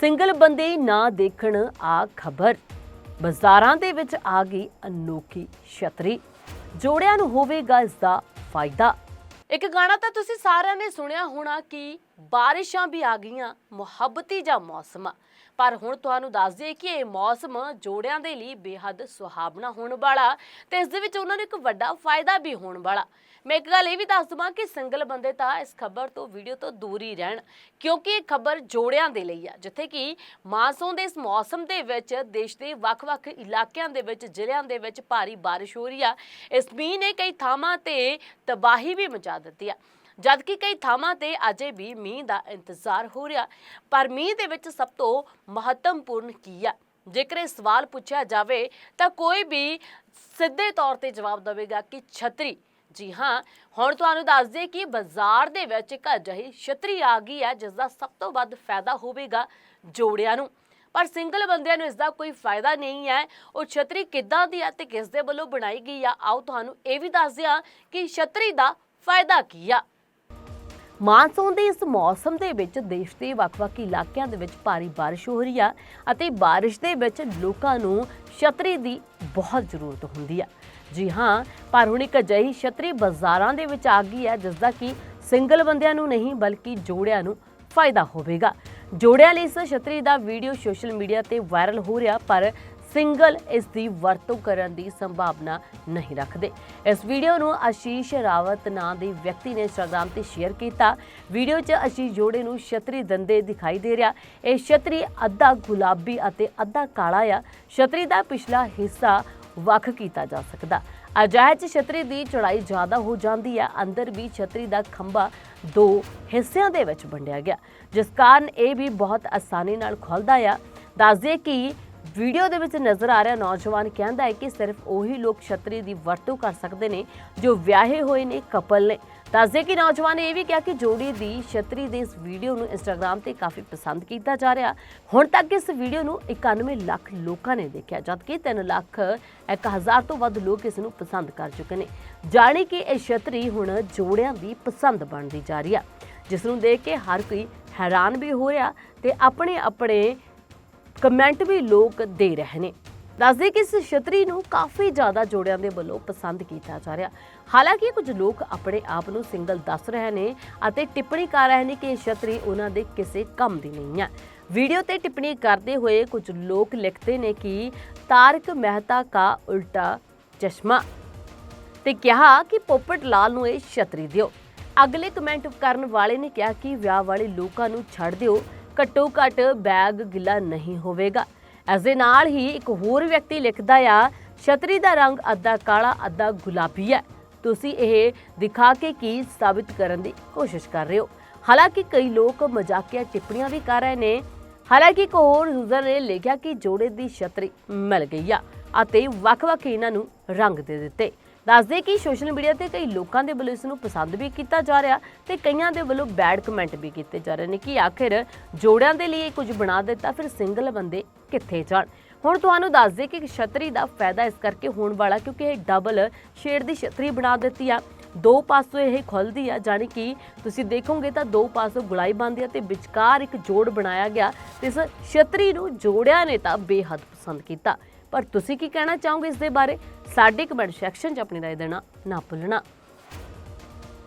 Single ਬੰਦੇ ਨਾ ਦੇਖਣ ਆ ਖਬਰ। ਬਾਜ਼ਾਰਾਂ ਦੇ ਵਿੱਚ ਆ ਗਈ ਅਨੋਖੀ ਛਤਰੀ। ਜੋੜਿਆਂ ਨੂੰ ਹੋਵੇਗਾ ਇਸ ਦਾ ਫਾਇਦਾ। ਇੱਕ ਗਾਣਾ ਤਾਂ ਤੁਸੀਂ ਸਾਰਿਆਂ ਨੇ ਸੁਣਿਆ ਹੋਣਾ ਕਿ ਬਾਰਿਸ਼ਾਂ ਵੀ ਆ ਗਈਆਂ, ਮੁਹੱਬਤੀ ਜਾਂ ਮੌਸਮ। ਪਰ ਹੁਣ ਤੁਹਾਨੂੰ ਦੱਸ ਦਈਏ ਕਿ ਇਹ ਮੌਸਮ ਜੋੜਿਆਂ ਦੇ ਲਈ ਬੇਹੱਦ ਸੁਹਾਵਣਾ ਹੋਣ ਵਾਲਾ ਤੇ ਇਸ ਦੇ ਵਿੱਚ ਉਹਨਾਂ ਨੂੰ ਇੱਕ ਵੱਡਾ ਫਾਇਦਾ ਵੀ ਹੋਣ ਵਾਲਾ। ਮੈਂ ਇੱਕ ਗੱਲ ਇਹ ਵੀ ਦੱਸ ਦਵਾਂ ਕਿ ਸਿੰਗਲ ਬੰਦੇ ਤਾਂ ਇਸ ਖਬਰ ਤੋਂ, ਵੀਡੀਓ ਤੋਂ ਦੂਰ ਹੀ ਰਹਿਣ, ਕਿਉਂਕਿ ਇਹ ਖਬਰ ਜੋੜਿਆਂ ਦੇ ਲਈ ਆ। ਜਿੱਥੇ ਕਿ ਮਾਨਸੂਨ ਦੇ ਇਸ ਮੌਸਮ ਦੇ ਵਿੱਚ ਦੇਸ਼ ਦੇ ਵੱਖ-ਵੱਖ ਇਲਾਕਿਆਂ ਦੇ ਵਿੱਚ, ਜ਼ਿਲ੍ਹਿਆਂ ਦੇ ਵਿੱਚ ਭਾਰੀ ਬਾਰਿਸ਼ ਹੋ ਰਹੀ ਆ। ਇਸ ਮੀਂਹ ਨੇ ਕਈ ਥਾਵਾਂ ਤੇ ਤਬਾਹੀ ਵੀ ਮਚਾ ਦਿੱਤੀ ਆ। ਜਦਕਿ ਕਈ ਥਾਵਾਂ ਤੇ ਅਜੇ ਵੀ ਮੀਂਹ ਦਾ ਇੰਤਜ਼ਾਰ ਹੋ ਰਿਹਾ, ਪਰ ਮੀਂਹ ਦੇ ਵਿੱਚ ਸਭ ਤੋਂ ਮਹੱਤਵਪੂਰਨ ਕੀ ਆ? ਜੇਕਰ ਇਹ ਸਵਾਲ ਪੁੱਛਿਆ ਜਾਵੇ, ਤਾਂ ਕੋਈ ਵੀ ਸਿੱਧੇ ਤੌਰ ਤੇ ਜਵਾਬ ਦੇਵੇਗਾ ਕਿ ਛਤਰੀ। ਜੀ ਹਾਂ, ਹੁਣ ਤੁਹਾਨੂੰ ਦੱਸ ਦਈਏ ਕਿ ਬਾਜ਼ਾਰ ਦੇ ਵਿੱਚ ਇੱਕ ਅਜਿਹੀ ਛਤਰੀ ਆ ਗਈ ਹੈ ਜਿਸ ਦਾ ਸਭ ਤੋਂ ਵੱਧ ਫਾਇਦਾ ਹੋਵੇਗਾ ਜੋੜਿਆਂ ਨੂੰ। ਪਰ ਸਿੰਗਲ ਬੰਦਿਆਂ ਨੂੰ ਇਸ ਦਾ ਕੋਈ ਫਾਇਦਾ ਨਹੀਂ ਹੈ। ਉਹ ਛਤਰੀ ਕਿੱਦਾਂ ਦੀ ਹੈ ਤੇ ਕਿਸ ਦੇ ਵੱਲੋਂ ਬਣਾਈ ਗਈ ਆ? ਆਓ ਤੁਹਾਨੂੰ ਇਹ ਵੀ ਦੱਸ ਦਿਆਂ ਕਿ ਛਤਰੀ ਦਾ ਫਾਇਦਾ ਕੀ ਆ? ਮਾਨਸੂਨ ਦੇ ਇਸ ਮੌਸਮ ਦੇ ਵਿੱਚ ਦੇਸ਼ ਦੇ ਵੱਖ-ਵੱਖ ਇਲਾਕਿਆਂ ਦੇ ਵਿੱਚ ਭਾਰੀ ਬਾਰਿਸ਼ ਹੋ ਰਹੀ ਆ ਅਤੇ ਬਾਰਿਸ਼ ਦੇ ਵਿੱਚ ਲੋਕਾਂ ਨੂੰ ਛਤਰੀ ਦੀ ਬਹੁਤ ਜ਼ਰੂਰਤ ਹੁੰਦੀ ਆ। ਜੀ ਹਾਂ, ਪਰ ਹੁਣ ਇੱਕ ਅਜਿਹੀ ਛਤਰੀ ਬਾਜ਼ਾਰਾਂ ਦੇ ਵਿੱਚ ਆ ਗਈ ਹੈ ਜਿਸ ਦਾ ਕਿ ਸਿੰਗਲ ਬੰਦਿਆਂ ਨੂੰ ਨਹੀਂ, ਬਲਕਿ ਜੋੜਿਆਂ ਨੂੰ ਫਾਇਦਾ ਹੋਵੇਗਾ। ਜੋੜਿਆਂ ਲਈ ਇਸ ਛਤਰੀ ਦਾ ਵੀਡੀਓ ਸੋਸ਼ਲ ਮੀਡੀਆ ਤੇ ਵਾਇਰਲ ਹੋ ਰਿਹਾ, ਪਰ ਸਿੰਗਲ ਇਸ ਦੀ ਵਰਤੋਂ ਕਰਨ ਦੀ ਸੰਭਾਵਨਾ ਨਹੀਂ ਰੱਖਦੇ। ਇਸ ਵੀਡੀਓ ਨੂੰ ਆਸ਼ੀਸ਼ ਰਾਵਤ ਨਾਂ ਦੇ ਵਿਅਕਤੀ ਨੇ ਇੰਸਟਾਗ੍ਰam ਤੇ ਸ਼ੇਅਰ ਕੀਤਾ। ਵੀਡੀਓ 'ਚ ਆਸ਼ੀਸ਼ ਜੋੜੇ ਨੂੰ ਛਤਰੀ ਦੰਦੇ ਦਿਖਾਈ ਦੇ ਰਿਹਾ। ਇਹ ਛਤਰੀ ਅੱਧਾ ਗੁਲਾਬੀ ਅਤੇ ਅੱਧਾ ਕਾਲਾ ਆ। ਛਤਰੀ ਦਾ ਪਿਛਲਾ ਹਿੱਸਾ ਵੱਖ ਕੀਤਾ ਜਾ ਸਕਦਾ। ਅਜਾਇਜ਼ 'ਚ ਛਤਰੀ ਦੀ ਚੌੜਾਈ ਜ਼ਿਆਦਾ ਹੋ ਜਾਂਦੀ ਹੈ ਅੰਦਰ ਵੀ ਛਤਰੀ ਦਾ ਖੰਭਾ ਦੋ ਹਿੱਸਿਆਂ ਦੇ ਵਿੱਚ ਵੰਡਿਆ ਗਿਆ, ਜਿਸ ਕਾਰਨ ਇਹ ਵੀ ਬਹੁਤ ਆਸਾਨੀ ਨਾਲ ਖੁੱਲਦਾ ਆ। ਦੱਸ ਦੱਸਦੇ ਕਿ ਵੀਡੀਓ ਦੇ ਵਿੱਚ ਨਜ਼ਰ ਆ ਰਿਹਾ ਨੌਜਵਾਨ ਕਹਿੰਦਾ ਹੈ ਕਿ ਸਿਰਫ ਉਹੀ ਲੋਕ ਛਤਰੀ ਦੀ ਵਰਤੋਂ ਕਰ ਸਕਦੇ ਨੇ ਜੋ ਵਿਆਹੇ ਹੋਏ ਨੇ ਕਪਲ ਨੇ। ਦੱਸਦੇ ਕਿ ਨੌਜਵਾਨ ਨੇ ਇਹ ਵੀ ਕਿਹਾ ਕਿ ਜੋੜੀ ਦੀ ਛਤਰੀ ਦੇ ਇਸ ਵੀਡੀਓ ਨੂੰ ਇੰਸਟਾਗ੍ਰam ਤੇ ਕਾਫੀ ਪਸੰਦ ਕੀਤਾ ਜਾ ਰਿਹਾ। ਹੁਣ ਤੱਕ ਇਸ ਵੀਡੀਓ ਨੂੰ 91 ਲੱਖ ਲੋਕਾਂ ਨੇ ਦੇਖਿਆ, ਜਦਕਿ 3 ਲੱਖ 1000 ਤੋਂ ਵੱਧ ਲੋਕ ਇਸ ਨੂੰ ਪਸੰਦ ਕਰ ਚੁੱਕੇ ਨੇ। ਜਾਣੀ ਕਿ ਇਹ ਛਤਰੀ ਹੁਣ ਜੋੜਿਆਂ ਦੀ ਪਸੰਦ ਬਣਦੀ ਜਾ ਰਹੀ ਆ, ਜਿਸ ਨੂੰ ਦੇਖ ਕੇ ਹਰ ਕੋਈ ਹੈਰਾਨ ਵੀ ਹੋ ਰਿਹਾ ਤੇ ਆਪਣੇ ਆਪਣੇ ਕਮੈਂਟ ਵੀ ਲੋਕ ਦੇ ਰਹੇ ਨੇ। ਦੱਸਦੇ ਕਿ ਇਸ ਛਤਰੀ ਨੂੰ ਕਾਫੀ ਜ਼ਿਆਦਾ ਜੋੜਿਆਂ ਦੇ ਵੱਲੋਂ ਪਸੰਦ ਕੀਤਾ ਜਾ ਰਿਹਾ। ਹਾਲਾਂਕਿ ਕੁਝ ਲੋਕ ਆਪਣੇ ਆਪ ਨੂੰ ਸਿੰਗਲ ਦੱਸ ਰਹੇ ਨੇ ਅਤੇ ਟਿੱਪਣੀ ਕਰ ਰਹੇ ਨੇ ਕਿ ਇਹ ਛਤਰੀ ਉਹਨਾਂ ਦੇ ਕਿਸੇ ਕੰਮ ਦੀ ਨਹੀਂ ਹੈ। ਵੀਡੀਓ ਤੇ ਟਿੱਪਣੀ ਕਰਦੇ ਹੋਏ ਕੁਝ ਲੋਕ ਲਿਖਦੇ ਨੇ ਕਿ ਤਾਰਕ ਮਹਿਤਾ ਕਾ ਉਲਟਾ ਚਸ਼ਮਾ ਤੇ ਕਿਹਾ ਕਿ ਪੋਪਟ ਲਾਲ ਨੂੰ ਇਹ ਛਤਰੀ ਦਿਓ। ਅਗਲੇ ਕਮੈਂਟ ਕਰਨ ਵਾਲੇ ਨੇ ਕਿਹਾ ਕਿ ਵਿਆਹ ਵਾਲੇ ਲੋਕਾਂ ਨੂੰ ਛੱਡ ਦਿਓ। ਘੱਟੋ ਘੱਟ ਬੈਗ ਗਿੱਲਾ ਨਹੀਂ ਹੋਵੇਗਾ। ਇਸ ਦੇ ਨਾਲ ਹੀ ਇੱਕ ਹੋਰ ਵਿਅਕਤੀ ਲਿਖਦਾ ਆ, ਛਤਰੀ ਦਾ ਰੰਗ ਅੱਧਾ ਕਾਲਾ, ਅੱਧਾ ਗੁਲਾਬੀ ਹੈ। ਤੁਸੀਂ ਇਹ ਦਿਖਾ ਕੇ ਕੀ ਸਾਬਿਤ ਕਰਨ ਦੀ ਕੋਸ਼ਿਸ਼ ਕਰ ਰਹੇ ਹੋ? ਹਾਲਾਂਕਿ ਕਈ ਲੋਕ ਮਜ਼ਾਕੀਆ ਟਿੱਪਣੀਆਂ ਵੀ ਕਰ ਰਹੇ ਨੇ। ਹਾਲਾਂਕਿ ਇੱਕ ਹੋਰ ਯੂਜ਼ਰ ਨੇ ਲਿਖਿਆ ਕਿ ਜੋੜੇ ਦੀ ਛਤਰੀ ਮਿਲ ਗਈ ਆ ਅਤੇ ਵੱਖ-ਵੱਖ ਇਹਨਾਂ ਨੂੰ ਰੰਗ ਦੇ ਦਿੱਤੇ। ਦੱਸਦੇ ਕਿ ਸੋਸ਼ਲ ਮੀਡੀਆ ਤੇ ਕਈ ਲੋਕਾਂ ਦੇ ਵੱਲੋਂ ਇਸ ਨੂੰ ਪਸੰਦ ਵੀ ਕੀਤਾ ਜਾ ਰਿਹਾ ਤੇ ਕਈਆਂ ਦੇ ਵੱਲੋਂ ਬੈਡ ਕਮੈਂਟ ਵੀ ਕੀਤੇ ਜਾ ਰਹੇ ਨੇ ਕਿ ਆਖਿਰ ਜੋੜਿਆਂ ਦੇ ਲਈ ਇਹ ਕੁਝ ਬਣਾ ਦਿੱਤਾ, ਫਿਰ ਸਿੰਗਲ ਬੰਦੇ ਕਿੱਥੇ ਜਾਣ? ਹੁਣ ਤੁਹਾਨੂੰ ਦੱਸ ਦੇ ਕਿ ਛਤਰੀ ਦਾ ਫਾਇਦਾ ਇਸ ਕਰਕੇ ਹੋਣ ਵਾਲਾ ਕਿਉਂਕਿ ਇਹ ਡਬਲ ਸ਼ੇਡ ਦੀ ਛਤਰੀ ਬਣਾ ਦਿੱਤੀ ਆ। ਦੋ ਪਾਸੋਂ ਇਹ ਖੁੱਲਦੀ ਆ ਜਾਨੀ ਕਿ ਤੁਸੀਂ ਦੇਖੋਗੇ ਤਾਂ ਦੋ ਪਾਸੋਂ ਗੁਲਾਈ ਬੰਦੀ ਆ ਤੇ ਵਿਚਕਾਰ ਇੱਕ ਜੋੜ ਬਣਾਇਆ ਗਿਆ ਤੇ ਇਸ ਛਤਰੀ ਨੂੰ ਜੋੜਿਆਂ ਨੇ ਤਾਂ ਬੇਹੱਦ ਪਸੰਦ ਕੀਤਾ। ਪਰ ਤੁਸੀਂ ਕੀ ਕਹਿਣਾ ਚਾਹੋਗੇ ਇਸ ਦੇ ਬਾਰੇ? ਸਾਡੇ ਕਮੈਂਟ ਸੈਕਸ਼ਨ 'ਚ ਆਪਣੀ ਰਾਏ ਦੇਣਾ ਨਾ ਭੁੱਲਣਾ।